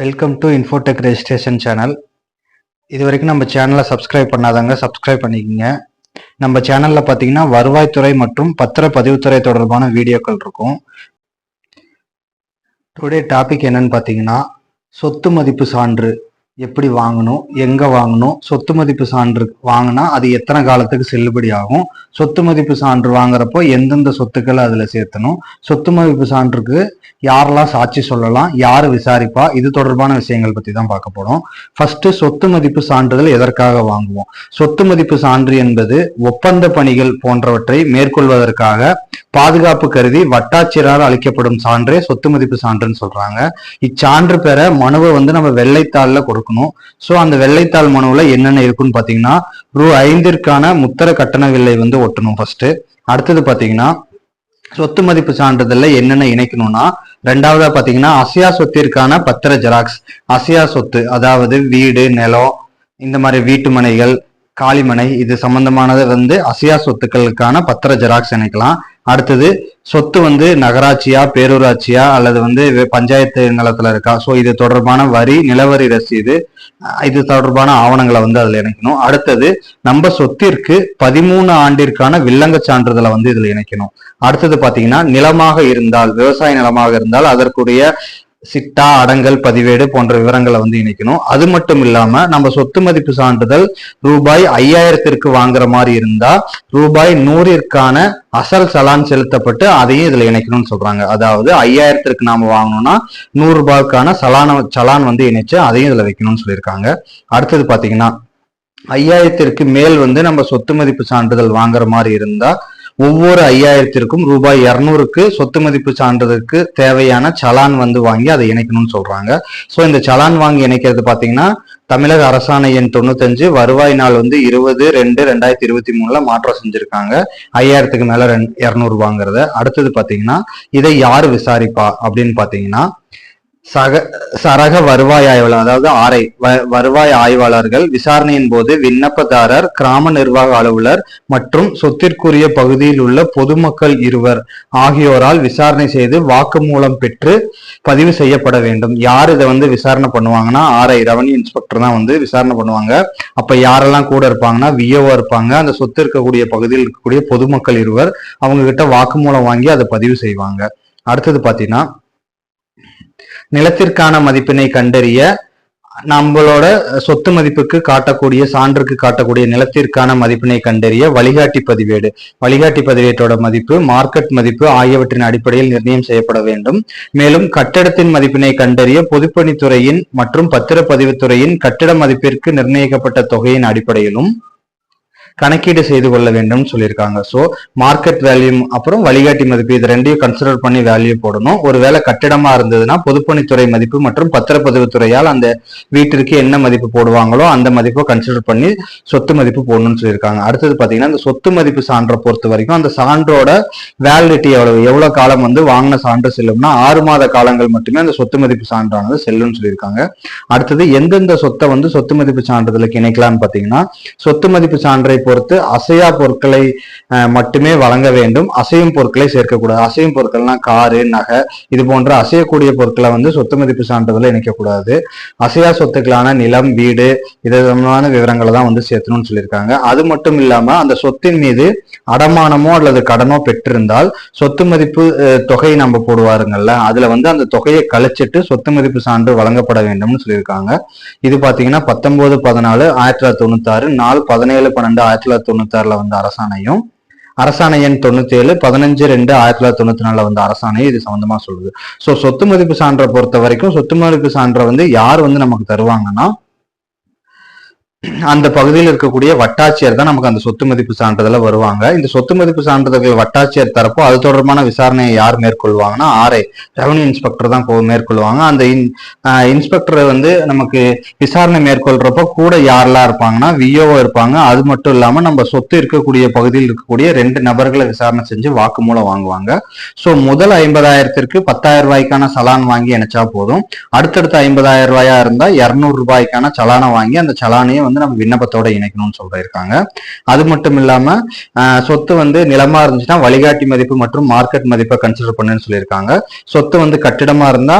Welcome to Infotech registration channel இது வரைக்கும் நம்ம சேனலை சப்ஸ்கிரைப் பண்ணாதாங்க சப்ஸ்கிரைப் பண்ணிக்கோங்க. நம்ம சேனலில் பார்த்தீங்கன்னா வருவாய்த்துறை மற்றும் பத்திரப்பதிவுத்துறை தொடர்பான வீடியோக்கள் இருக்கும். டுடே டாபிக் என்னன்னு பார்த்தீங்கன்னா சொத்து மதிப்பு சான்று. எப்படி வாங்கணும் எங்கே வாங்கணும் சொத்து மதிப்பு சான்று வாங்கினா அது எத்தனை காலத்துக்கு செல்லுபடி ஆகும் சொத்து மதிப்பு சான்று வாங்குறப்போ எந்தெந்த சொத்துக்களை அதில் சேர்த்தணும் சொத்து மதிப்பு சான்றுக்கு யாரெல்லாம் சாட்சி சொல்லலாம் யார் விசாரிப்பா இது தொடர்பான விஷயங்கள் பற்றி தான் பார்க்க போறோம். ஃபர்ஸ்ட் சொத்து மதிப்பு சான்றிதழ் எதற்காக வாங்குவோம்? சொத்து மதிப்பு சான்று என்பது ஒப்பந்த பணிகள் போன்றவற்றை மேற்கொள்வதற்காக பாதுகாப்பு கருதி வட்டாட்சியரால் அளிக்கப்படும் சான்றே சொத்து மதிப்பு சான்றுன்னு சொல்றாங்க. இச்சான்று பெற மனுவை வந்து நம்ம வெள்ளைத்தாள்ல கொடுக்கணும் ஸோ அந்த வெள்ளைத்தாள் மனுவில் என்னென்ன இருக்குன்னு பார்த்தீங்கன்னா ரூ ஐந்திற்கான முத்திர கட்டண வில்லை வந்து ஒட்டணும் ஃபர்ஸ்ட் அடுத்தது பார்த்தீங்கன்னா சொத்து மதிப்பு சான்றிதழ்ல என்னென்ன இணைக்கணும்னா ரெண்டாவதா பாத்தீங்கன்னா அசையா சொத்திற்கான பத்திர ஜெராக்ஸ் அசையா சொத்து அதாவது வீடு நிலம் இந்த மாதிரி வீட்டு மனைகள் காளிமனை இது சம்பந்தமானது வந்து அசையா சொத்துக்களுக்கான பத்திர ஜெராக்ஸ் இணைக்கலாம். அடுத்தது சொத்து வந்து நகராட்சியா பேரூராட்சியா அல்லது வந்து பஞ்சாயத்து நிலத்துல இருக்கா? ஸோ இது தொடர்பான வரி நிலவரி ரசீது இது தொடர்பான ஆவணங்களை வந்து அதில் இணைக்கணும். அடுத்தது நம்ம சொத்திற்கு பதிமூணு ஆண்டிற்கான வில்லங்க சான்றிதழை வந்து இதில் இணைக்கணும். அடுத்தது பார்த்தீங்கன்னா நிலமாக இருந்தால் விவசாய நிலமாக இருந்தால் அதற்குரிய சிட்டா அடங்கல் பதிவேடு போன்ற விவரங்களை வந்து இணைக்கணும். அது மட்டும் இல்லாம நம்ம சொத்து மதிப்பு சான்றிதழ் ரூபாய் ஐயாயிரத்திற்கு வாங்குற மாதிரி இருந்தா ரூபாய் நூறிற்கான அசல் சலான் செலுத்தப்பட்டு அதையும் இதுல இணைக்கணும்னு சொல்றாங்க. அதாவது ஐயாயிரத்திற்கு நாம வாங்கணும்னா நூறு ரூபாய்க்கான சலான சலான் வந்து இணைச்சு அதையும் இதுல வைக்கணும்னு சொல்லியிருக்காங்க. அடுத்தது பாத்தீங்கன்னா ஐயாயிரத்திற்கு மேல் வந்து நம்ம சொத்து மதிப்பு சான்றிதழ் வாங்குற மாதிரி இருந்தா ஒவ்வொரு ஐயாயிரத்திற்கும் ரூபாய் இரநூறுக்கு சொத்து மதிப்பு சான்றிதழுக்கு தேவையான சலான் வந்து வாங்கி அதை இணைக்கணும்னு சொல்றாங்க. ஸோ இந்த சலான் வாங்கி இணைக்கிறது பாத்தீங்கன்னா தமிழக அரசாணை எண் தொண்ணூத்தஞ்சு வருவாய் நாள் வந்து இருபது ரெண்டு ரெண்டாயிரத்தி இருபத்தி மூணுல மாற்றம் செஞ்சிருக்காங்க. ஐயாயிரத்துக்கு மேல ரெண் இருநூறு வாங்குறத. அடுத்தது பாத்தீங்கன்னா இதை யார் விசாரிப்பா அப்படின்னு பாத்தீங்கன்னா சக சரக வருவாய் ஆய்வாளர் அதாவது ஆர்ஐ வ- வருவாய் ஆய்வாளர்கள் விசாரணையின் போது விண்ணப்பதாரர் கிராம நிர்வாக அலுவலர் மற்றும் சொத்திற்குரிய பகுதியில் உள்ள பொதுமக்கள் இருவர் ஆகியோரால் விசாரணை செய்து வாக்குமூலம் பெற்று பதிவு செய்யப்பட வேண்டும். யார் இதை வந்து விசாரணை பண்ணுவாங்கன்னா ஆர்ஐ ரெவன்யூ இன்ஸ்பெக்டர் தான் வந்து விசாரணை பண்ணுவாங்க. அப்ப யாரெல்லாம் கூட இருப்பாங்கன்னா விஓ இருப்பாங்க. அந்த சொத்து இருக்கக்கூடிய பகுதியில் இருக்கக்கூடிய பொதுமக்கள் இருவர் அவங்க கிட்ட வாக்குமூலம் வாங்கி அதை பதிவு செய்வாங்க. அடுத்தது பாத்தீங்கன்னா நிலத்திற்கான மதிப்பினை கண்டறிய நம்மளோட சொத்து மதிப்புக்கு காட்டக்கூடிய சான்றுக்கு காட்டக்கூடிய நிலத்திற்கான மதிப்பினை கண்டறிய வழிகாட்டி பதிவேடு. வழிகாட்டி பதிவேட்டோட மதிப்பு மார்க்கெட் மதிப்பு ஆகியவற்றின் அடிப்படையில் நிர்ணயம் செய்யப்பட வேண்டும். மேலும் கட்டடத்தின் மதிப்பினை கண்டறிய பொதுப்பணித்துறையின் மற்றும் பத்திரப்பதிவுத்துறையின் கட்டிட மதிப்பிற்கு நிர்ணயிக்கப்பட்ட தொகையின் அடிப்படையிலும் கணக்கீடு செய்து கொள்ள வேண்டும் சொல்லியிருக்காங்க. ஸோ மார்க்கெட் வேல்யூ அப்புறம் வழிகாட்டி மதிப்பு இது ரெண்டையும் கன்சிடர் பண்ணி வேல்யூ போடணும். ஒருவேளை கட்டிடமா இருந்ததுன்னா பொதுப்பணித்துறை மதிப்பு மற்றும் பத்திரப்பதிவுத்துறையால் அந்த வீட்டிற்கு என்ன மதிப்பு போடுவாங்களோ அந்த மதிப்பை கன்சிடர் பண்ணி சொத்து மதிப்பு போடணும்னு சொல்லியிருக்காங்க. அடுத்தது பார்த்தீங்கன்னா அந்த சொத்து மதிப்பு சான்றை பொறுத்த வரைக்கும் அந்த சான்றோட வேலிடிட்டி எவ்வளவு எவ்வளவு காலம் வந்து வாங்கின சான்று செல்லும்னா ஆறு மாத காலங்கள் மட்டுமே அந்த சொத்து மதிப்பு சான்றானது செல்லும்னு சொல்லியிருக்காங்க. அடுத்தது எந்தெந்த சொத்தை வந்து சொத்து மதிப்பு சான்றிதழுக்கு இணைக்கலாம்னு பார்த்தீங்கன்னா சொத்து மதிப்பு சான்றை பொறுத்து அசையா பொருட்களை மட்டுமே வழங்க வேண்டும். அசையும் பொருட்களை சேர்க்கக்கூடாது. அசையும் பொருட்கள்னா காரு நகை இது போன்ற அசையக்கூடிய பொருட்களை வந்து சொத்து மதிப்பு சான்றிதழ இணைக்கக்கூடாது. அசையா சொத்துக்களான நிலம் வீடு இது விதமான விவரங்களை தான் வந்து சேர்த்தணும்னு சொல்லியிருக்காங்க. அது மட்டும் இல்லாம அந்த சொத்தின் மீது அடமானமோ அல்லது கடனோ பெற்றிருந்தால் சொத்து மதிப்பு தொகையை தொகை நம்ம போடுவாருங்கல்ல அதுல வந்து அந்த தொகையை கழிச்சிட்டு சொத்து மதிப்பு சான்று வழங்கப்பட வேண்டும்னு சொல்லியிருக்காங்க. இது பாத்தீங்கன்னா பத்தொன்பது பதினாலு ஆயிரத்தி தொள்ளாயிரத்தி தொண்ணூத்தாறு நாலு பதினேழு பன்னெண்டு ஆயிரத்தி தொள்ளாயிரத்தி தொண்ணூத்தாறுல வந்து அரசாணையும் அரசாணை எண் தொண்ணூத்தி ஏழு பதினஞ்சு ரெண்டு ஆயிரத்தி தொள்ளாயிரத்தி தொண்ணூத்தி நாலுல வந்து அரசாணை இது சம்பந்தமா சொல்லுது. சோ சொத்து மதிப்பு சான்றை பொறுத்த வரைக்கும் சொத்து மதிப்பு சான்றை வந்து யார் வந்து நமக்கு தருவாங்கன்னா அந்த பகுதியில் இருக்கக்கூடிய வட்டாட்சியர் தான் நமக்கு அந்த சொத்து மதிப்பு சான்றிதழ வருவாங்க. இந்த சொத்து மதிப்பு சான்றிதழ்கள் வட்டாட்சியர் தரப்போ அது தொடர்பான விசாரணையை யார் மேற்கொள்வாங்கன்னா ஆர்ஐ ரெவன்யூ இன்ஸ்பெக்டர் தான் மேற்கொள்வாங்க. அந்த இன்ஸ்பெக்டர் வந்து நமக்கு விசாரணை மேற்கொள்றப்போ கூட யாரெல்லாம் இருப்பாங்கன்னா விஓ இருப்பாங்க. அது மட்டும் இல்லாம நம்ம சொத்து இருக்கக்கூடிய பகுதியில் இருக்கக்கூடிய ரெண்டு நபர்களை விசாரணை செஞ்சு வாக்குமூலம் வாங்குவாங்க. ஸோ முதல் ஐம்பதாயிரத்திற்கு பத்தாயிரம் ரூபாய்க்கான சலான் வாங்கி இணைச்சா போதும். அடுத்தடுத்த ஐம்பதாயிரம் ரூபாயா இருந்தா இருநூறு ரூபாய்க்கான சலானை வாங்கி அந்த சலானையும் வந்து நம்ம விண்ணப்பத்தோட இணைக்கணும்னு சொல்லியிருக்காங்க. அது மட்டும் இல்லாம சொத்து வந்து நிலமா இருந்துச்சுன்னா வழிகாட்டி மதிப்பு மற்றும் மார்க்கெட் மதிப்பை கன்சிடர் பண்ணுன்னு சொல்லியிருக்காங்க. சொத்து வந்து கட்டிடமா இருந்தா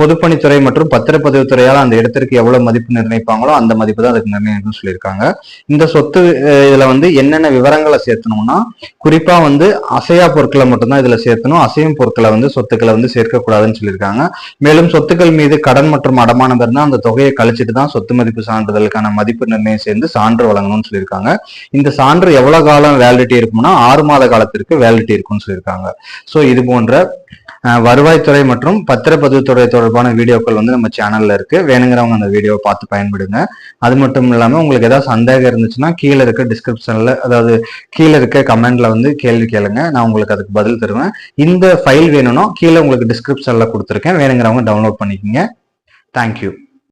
பொதுப்பணித்துறை மற்றும் பத்திரப்பதிவுத்துறையால் அந்த இடத்திற்கு எவ்வளவு மதிப்பு நிர்ணயிப்பாங்களோ அந்த மதிப்பு தான் அதுக்கு நிர்ணயம் சொல்லியிருக்காங்க. இந்த சொத்து இதுல வந்து என்னென்ன விவரங்களை சேர்த்தணும்னா குறிப்பா வந்து அசையா பொருட்களை மட்டும்தான் இதுல சேர்த்தணும். அசையும் பொருட்களை வந்து சொத்துக்களை வந்து சேர்க்கக்கூடாதுன்னு சொல்லியிருக்காங்க. மேலும் சொத்துக்கள் மீது கடன் மற்றும் அடமானம் இருந்தால் அந்த தொகையை கழிச்சிட்டு தான் சொத்து மதிப்பு சான்றிதழுக்கான மதிப்பு நிர்ணயம் சேர்ந்து சான்று வழங்கணும்னு சொல்லியிருக்காங்க. இந்த சான்று எவ்வளவு காலம் வேலிடிட்டி இருக்கும்னா ஆறு மாத காலத்திற்கு வேலிடிட்டி இருக்கும்னு சொல்லியிருக்காங்க. ஸோ இது போன்ற வருவாய்த்துறை மற்றும் பத்திரப்பதிவுத்துறை தொடர்பான வீடியோக்கள் வந்து நம்ம சேனல்ல இருக்கு. வேணுங்கிறவங்க அந்த வீடியோவை பார்த்து பயன்படுங்க. அது மட்டும் இல்லாம உங்களுக்கு ஏதாவது சந்தேகம் இருந்துச்சுன்னா கீழே இருக்க டிஸ்கிரிப்ஷன்ல அதாவது கீழே இருக்க கமெண்ட்ல வந்து கேள்வி கேளுங்க. நான் உங்களுக்கு அதுக்கு பதில் தருவேன். இந்த ஃபைல் வேணும்னா கீழே உங்களுக்கு டிஸ்கிரிப்ஷன்ல கொடுத்துருக்கேன். வேணுங்கிறவங்க டவுன்லோட் பண்ணிக்கோங்க. தேங்க்யூ